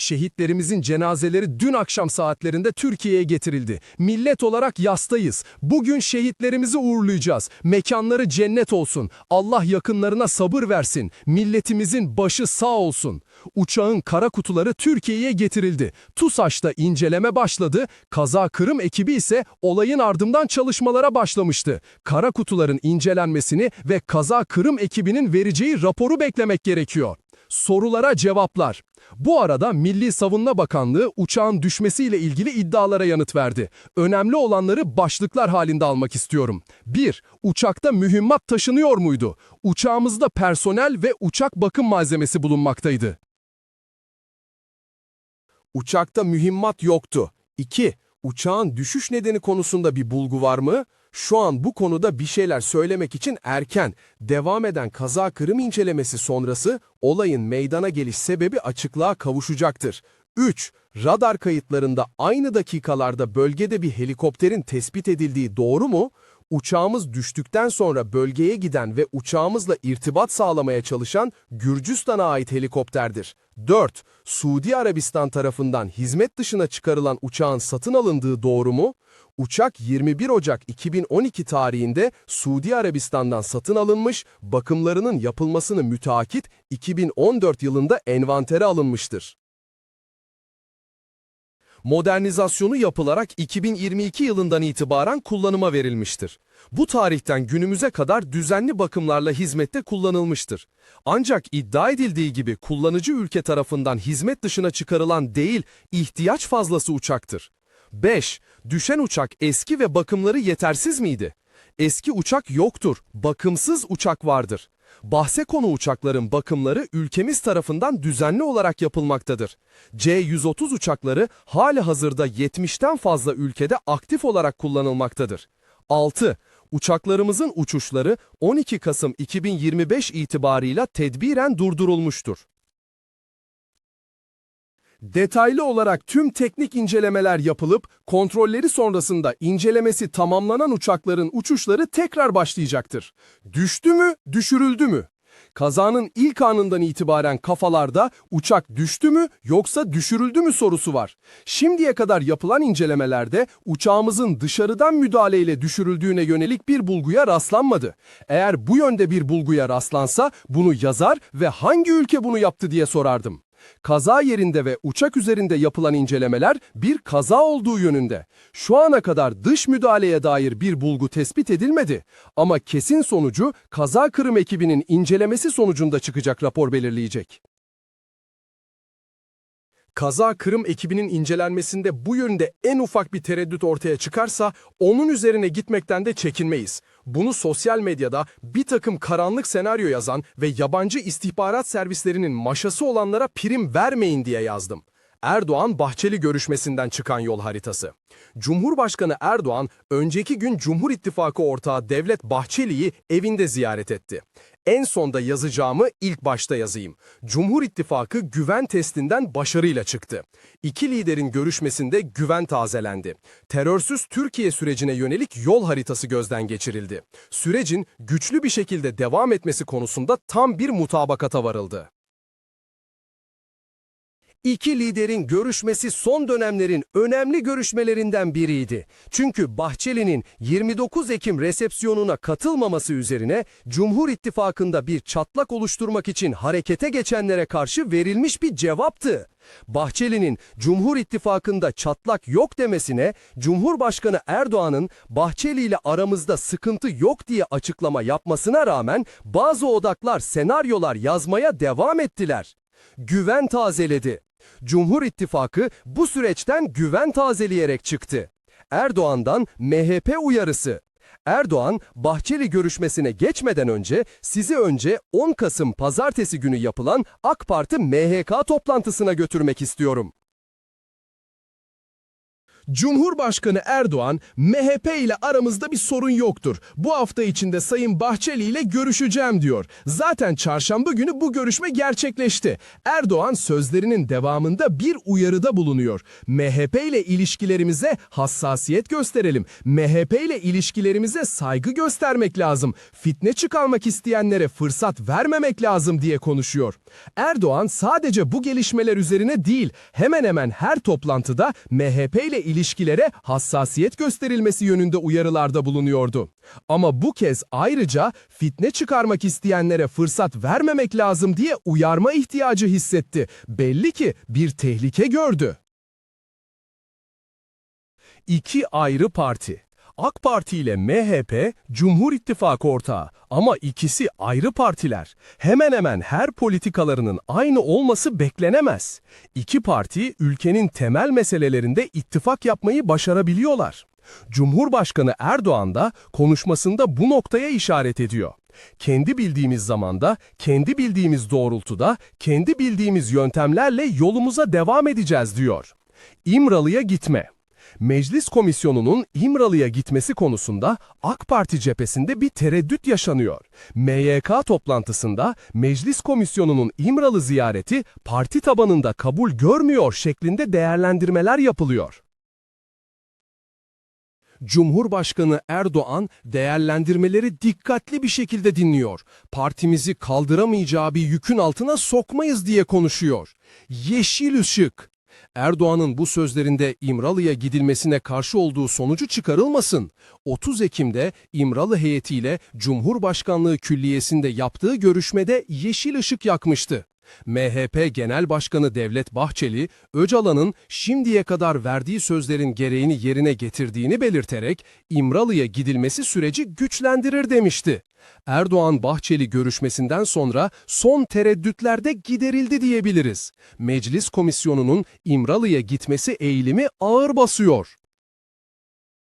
Şehitlerimizin cenazeleri dün akşam saatlerinde Türkiye'ye getirildi. Millet olarak yastayız. Bugün şehitlerimizi uğurlayacağız. Mekanları cennet olsun. Allah yakınlarına sabır versin. Milletimizin başı sağ olsun. Uçağın kara kutuları Türkiye'ye getirildi. TUSAŞ'ta inceleme başladı. Kaza Kırım ekibi ise olayın ardından çalışmalara başlamıştı. Kara kutuların incelenmesini ve Kaza Kırım ekibinin vereceği raporu beklemek gerekiyor. Sorulara cevaplar. Bu arada Milli Savunma Bakanlığı uçağın düşmesiyle ilgili iddialara yanıt verdi. Önemli olanları başlıklar halinde almak istiyorum. 1. Uçakta mühimmat taşınıyor muydu? Uçağımızda personel ve uçak bakım malzemesi bulunmaktaydı. Uçakta mühimmat yoktu. 2. Uçağın düşüş nedeni konusunda bir bulgu var mı? Şu an bu konuda bir şeyler söylemek için erken. Devam eden kaza kırım incelemesi sonrası olayın meydana geliş sebebi açıklığa kavuşacaktır. 3. Radar kayıtlarında aynı dakikalarda bölgede bir helikopterin tespit edildiği doğru mu? Uçağımız düştükten sonra bölgeye giden ve uçağımızla irtibat sağlamaya çalışan Gürcistan'a ait helikopterdir. 4. Suudi Arabistan tarafından hizmet dışına çıkarılan uçağın satın alındığı doğru mu? Uçak 21 Ocak 2012 tarihinde Suudi Arabistan'dan satın alınmış, bakımlarının yapılmasını müteakit 2014 yılında envantere alınmıştır modernizasyonu yapılarak 2022 yılından itibaren kullanıma verilmiştir. Bu tarihten günümüze kadar düzenli bakımlarla hizmette kullanılmıştır. Ancak iddia edildiği gibi kullanıcı ülke tarafından hizmet dışına çıkarılan değil, ihtiyaç fazlası uçaktır. 5. Düşen uçak eski ve bakımları yetersiz miydi? Eski uçak yoktur, bakımsız uçak vardır. Bahse konu uçakların bakımları ülkemiz tarafından düzenli olarak yapılmaktadır. C-130 uçakları hali hazırda 70'ten fazla ülkede aktif olarak kullanılmaktadır. 6. Uçaklarımızın uçuşları 12 Kasım 2025 itibarıyla tedbiren durdurulmuştur. Detaylı olarak tüm teknik incelemeler yapılıp kontrolleri sonrasında incelemesi tamamlanan uçakların uçuşları tekrar başlayacaktır. Düştü mü, düşürüldü mü? Kazanın ilk anından itibaren kafalarda uçak düştü mü yoksa düşürüldü mü sorusu var. Şimdiye kadar yapılan incelemelerde uçağımızın dışarıdan müdahaleyle düşürüldüğüne yönelik bir bulguya rastlanmadı. Eğer bu yönde bir bulguya rastlansa bunu yazar ve hangi ülke bunu yaptı diye sorardım. Kaza yerinde ve uçak üzerinde yapılan incelemeler bir kaza olduğu yönünde. Şu ana kadar dış müdahaleye dair bir bulgu tespit edilmedi. Ama kesin sonucu kaza kırım ekibinin incelemesi sonucunda çıkacak rapor belirleyecek. Kaza Kırım ekibinin incelenmesinde bu yönde en ufak bir tereddüt ortaya çıkarsa onun üzerine gitmekten de çekinmeyiz. Bunu sosyal medyada bir takım karanlık senaryo yazan ve yabancı istihbarat servislerinin maşası olanlara prim vermeyin diye yazdım. Erdoğan-Bahçeli görüşmesinden çıkan yol haritası. Cumhurbaşkanı Erdoğan önceki gün Cumhur İttifakı ortağı Devlet Bahçeli'yi evinde ziyaret etti. En sonda yazacağımı ilk başta yazayım. Cumhur İttifakı güven testinden başarıyla çıktı. İki liderin görüşmesinde güven tazelendi. Terörsüz Türkiye sürecine yönelik yol haritası gözden geçirildi. Sürecin güçlü bir şekilde devam etmesi konusunda tam bir mutabakata varıldı. İki liderin görüşmesi son dönemlerin önemli görüşmelerinden biriydi. Çünkü Bahçeli'nin 29 Ekim resepsiyonuna katılmaması üzerine Cumhur İttifakı'nda bir çatlak oluşturmak için harekete geçenlere karşı verilmiş bir cevaptı. Bahçeli'nin Cumhur İttifakı'nda çatlak yok demesine Cumhurbaşkanı Erdoğan'ın Bahçeli ile aramızda sıkıntı yok diye açıklama yapmasına rağmen bazı odaklar senaryolar yazmaya devam ettiler. Güven tazeledi. Cumhur İttifakı bu süreçten güven tazeleyerek çıktı. Erdoğan'dan MHP uyarısı. Erdoğan, Bahçeli görüşmesine geçmeden önce sizi önce 10 Kasım pazartesi günü yapılan AK Parti MHK toplantısına götürmek istiyorum. Cumhurbaşkanı Erdoğan, MHP ile aramızda bir sorun yoktur. Bu hafta içinde Sayın Bahçeli ile görüşeceğim diyor. Zaten çarşamba günü bu görüşme gerçekleşti. Erdoğan sözlerinin devamında bir uyarıda bulunuyor. MHP ile ilişkilerimize hassasiyet gösterelim. MHP ile ilişkilerimize saygı göstermek lazım. Fitne çıkarmak isteyenlere fırsat vermemek lazım diye konuşuyor. Erdoğan sadece bu gelişmeler üzerine değil, hemen hemen her toplantıda MHP ile ilişkilere hassasiyet gösterilmesi yönünde uyarılarda bulunuyordu. Ama bu kez ayrıca fitne çıkarmak isteyenlere fırsat vermemek lazım diye uyarma ihtiyacı hissetti. Belli ki bir tehlike gördü. İki ayrı parti. AK Parti ile MHP Cumhur İttifakı ortağı ama ikisi ayrı partiler. Hemen hemen her politikalarının aynı olması beklenemez. İki parti ülkenin temel meselelerinde ittifak yapmayı başarabiliyorlar. Cumhurbaşkanı Erdoğan da konuşmasında bu noktaya işaret ediyor. Kendi bildiğimiz zamanda, kendi bildiğimiz doğrultuda, kendi bildiğimiz yöntemlerle yolumuza devam edeceğiz diyor. İmralı'ya gitme. Meclis Komisyonu'nun İmralı'ya gitmesi konusunda AK Parti cephesinde bir tereddüt yaşanıyor. MYK toplantısında Meclis Komisyonu'nun İmralı ziyareti parti tabanında kabul görmüyor şeklinde değerlendirmeler yapılıyor. Cumhurbaşkanı Erdoğan değerlendirmeleri dikkatli bir şekilde dinliyor. Partimizi kaldıramayacağı bir yükün altına sokmayız diye konuşuyor. Yeşil ışık. Erdoğan'ın bu sözlerinde İmralı'ya gidilmesine karşı olduğu sonucu çıkarılmasın. 30 Ekim'de İmralı heyetiyle Cumhurbaşkanlığı Külliyesi'nde yaptığı görüşmede yeşil ışık yakmıştı. MHP Genel Başkanı Devlet Bahçeli, Öcalan'ın şimdiye kadar verdiği sözlerin gereğini yerine getirdiğini belirterek İmralı'ya gidilmesi süreci güçlendirir demişti. Erdoğan-Bahçeli görüşmesinden sonra son tereddütler de giderildi diyebiliriz. Meclis Komisyonu'nun İmralı'ya gitmesi eğilimi ağır basıyor.